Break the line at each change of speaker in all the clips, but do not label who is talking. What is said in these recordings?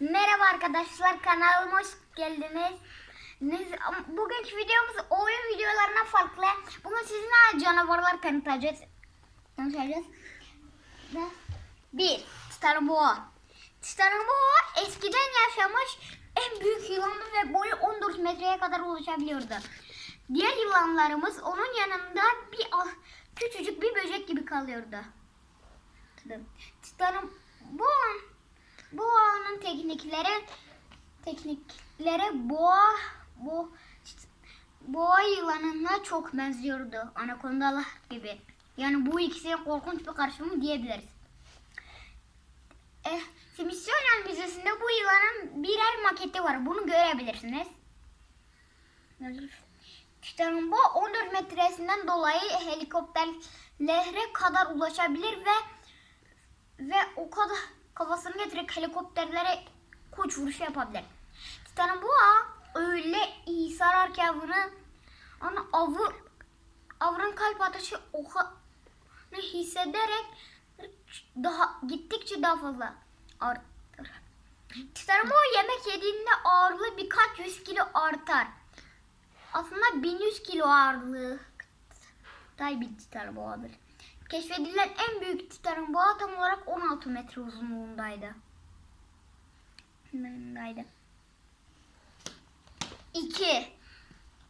Merhaba arkadaşlar kanalıma hoş geldiniz. Bugünkü videomuz oyun videolarına farklı. Bugün sizinle canavarlar tanıtacağız. Tanıtacağız. Bir, Titanboğa. Titanboğa eskiden yaşamış en büyük yılanı ve boyu 14 metreye kadar ulaşabiliyordu. Diğer yılanlarımız onun yanında bir al- küçücük bir böcek gibi kalıyordu. Boğanın teknikleri teknikleri boğa bu boğa yılanına çok benziyordu. Anakondalar gibi. Yani bu ikisinin korkunç bir karışımı diyebiliriz. Eh, Smithsonian Müzesi'nde bu yılanın birer maketi var. Bunu görebilirsiniz. Titan'ın bu 14 metresinden dolayı helikopterlere kadar ulaşabilir ve ve o kadar kafasını getirerek helikopterlere koç vuruşu yapabilir. Titan'ın bu ağ öyle iyi sarar ki avını ama avı avın kalp atışı o kadar hissederek daha gittikçe daha fazla artar. Titan'ın bu yemek yediğinde ağırlığı birkaç yüz kilo artar. Aslında 1100 kilo ağırlığı Tay bir titan boğadır. Keşfedilen en büyük titanın boğa tam olarak 16 metre uzunluğundaydı. Uzunluğundaydı. 2.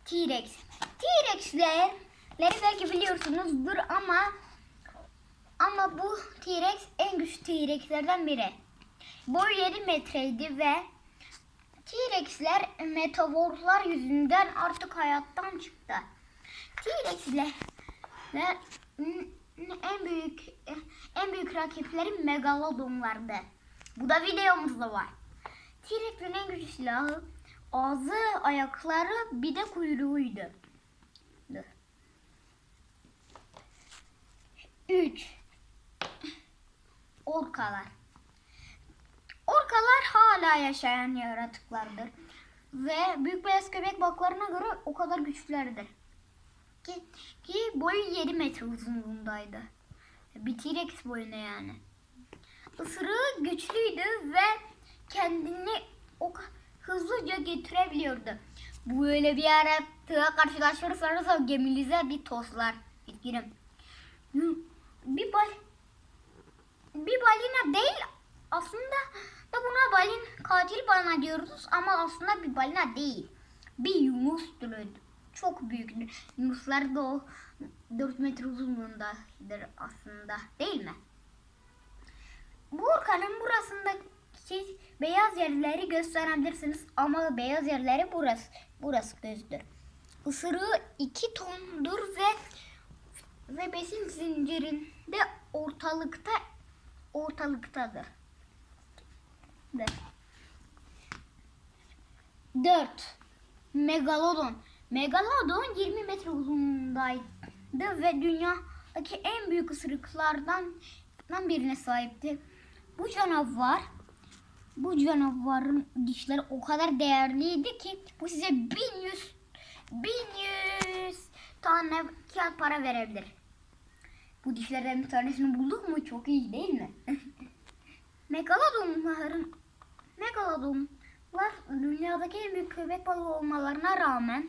T-Rex. T-Rex'leri belki biliyorsunuzdur ama ama bu T-Rex en güçlü T-Rex'lerden biri. Boyu 7 metreydi ve T-Rex'ler metaforlar yüzünden artık hayattan çıktı. T-Rex'ler en büyük en büyük rakipleri megalodonlardı. Bu da videomuzda var. T-Rex'in en güçlü silahı ağzı, ayakları bir de kuyruğuydu. 3 Orkalar Orkalar hala yaşayan yaratıklardır. Ve büyük beyaz köpek baklarına göre o kadar güçlülerdir. Ki, ki boyu 7 metre uzunluğundaydı. Bir T-Rex boyunda yani. Isırığı güçlüydü ve kendini o hızlıca getirebiliyordu. Bu öyle bir yaratığa karşılaşırsanız o geminize bir tozlar. Girin. Bir bal bir balina değil aslında da buna balin katil balina diyoruz ama aslında bir balina değil. Bir yunus türü. Çok büyük. Yunuslar da o 4 metre uzunluğundadır aslında değil mi? Bu orkanın burasındaki beyaz yerleri gösterebilirsiniz ama beyaz yerleri burası burası gözdür. Isırığı 2 tondur ve ve besin zincirinde ortalıkta ortalıktadır. 4. Megalodon. Megalodon 20 metre uzunluğundaydı ve dünyadaki en büyük ısırıklardan birine sahipti. Bu canavar bu canavarın dişleri o kadar değerliydi ki bu size 1100 1100 tane kağıt para verebilir. Bu dişlerden bir tanesini bulduk mu çok iyi değil mi? Megalodonların Megalodonlar dünyadaki en büyük köpek balığı olmalarına rağmen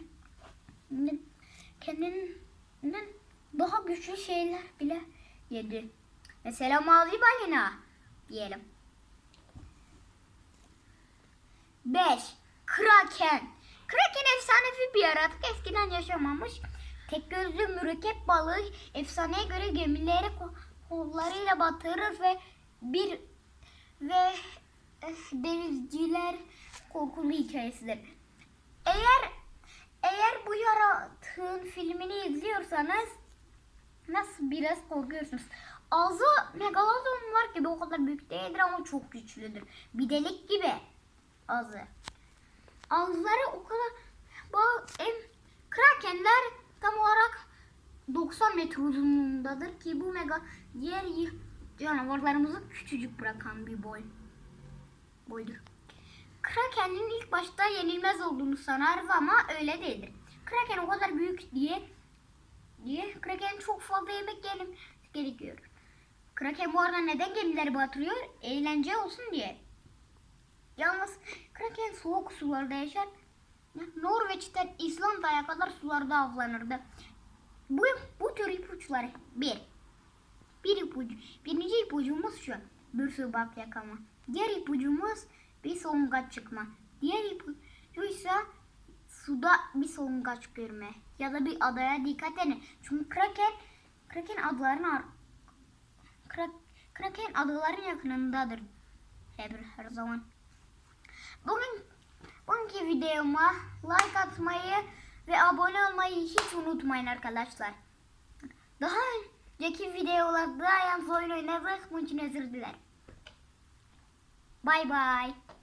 kendinden daha güçlü şeyler bile yedi. Mesela mavi balina diyelim. 5. Kraken. Kraken efsanevi bir yaratık. Eskiden yaşamamış. Tek gözlü mürekkep balığı efsaneye göre gemileri ko- kollarıyla batırır ve bir ve eh, denizciler korkulu hikayesidir. Eğer yaratığın filmini izliyorsanız nasıl biraz korkuyorsunuz. Ağzı megalodonlar gibi o kadar büyük değildir ama çok güçlüdür. Bir delik gibi ağzı. Ağızları o kadar bu en krakenler tam olarak 90 metre uzunluğundadır ki bu mega diğer canavarlarımızı küçücük bırakan bir boy boydur. Kraken'in ilk başta yenilmez olduğunu sanarız ama öyle değildir. Kraken o kadar büyük diye diye Kraken çok fazla yemek yerim gerekiyor. Kraken bu arada neden gemileri batırıyor? Eğlence olsun diye. Yalnız kraken soğuk sularda yaşar. Norveç'ten İslanda'ya kadar sularda avlanırdı. Bu, bu tür ipuçları bir. Bir ipucu. Birinci ipucumuz şu. Bir su bak yakama. Diğer ipucumuz bir solungaç çıkma. Diğer ipucuysa suda bir solungaç görme. Ya da bir adaya dikkat edin. Çünkü kraken, kraken adaların ar- Kra- kraken adaların yakınındadır. Her, her zaman. Bugün bugünkü videoma like atmayı ve abone olmayı hiç unutmayın arkadaşlar. Daha önceki videolarda yalnız oyun oynadığım için özür dilerim. Bye bye.